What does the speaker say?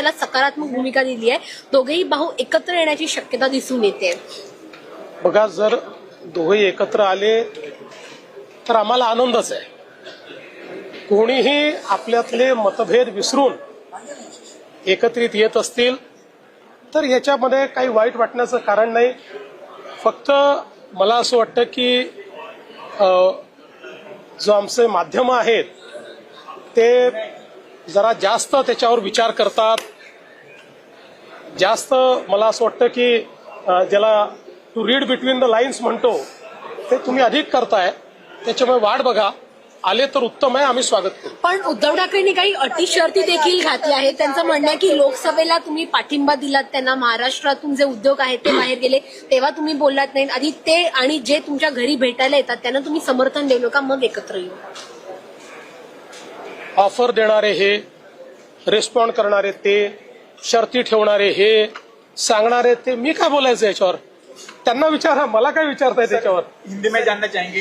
त्याला सकारात्मक भूमिका दिली आहे. दोघेही भाऊ एकत्र येण्याची शक्यता दिसून येते. बघा जर दोघे एकत्र आले तर आम्हाला आनंदच आहे. कोणीही आपल्यातले मतभेद विसरून एकत्रित येत असतील तर याच्यामध्ये काही वाईट वाटण्याचं कारण नाही. फक्त मला असं वाटतं की जो आमचे माध्यम आहेत ते जरा जास्त त्याच्यावर विचार करतात. जास्त मला असं वाटतं की ज्याला to read between the lines म्हणतो ते तुम्ही अधिक करताय. त्याच्यामुळे वाट बघा. आले तर उत्तम आहे आम्ही स्वागत करू. पण उद्धव ठाकरेंनी काही अटी शर्ती देखील घातल्या आहेत. त्यांचं म्हणणं आहे की लोकसभेला तुम्ही पाठिंबा दिलात त्यांना महाराष्ट्रातून जे उद्योग आहेत ते बाहेर गेले तेव्हा तुम्ही बोललात नाही. आधी ते आणि जे तुमच्या घरी भेटायला येतात त्यांना तुम्ही समर्थन देऊ नका मग एकत्र येऊ. ऑफर देणारे हे रिस्पॉन्ड करणारे ते शर्ती ठेवणारे हे सांगणारे ते मी काय बोलायचं याच्यावर? त्यांना विचारा मला काय विचारताय त्याच्यावर? हिंदी में जानना चाहेंगे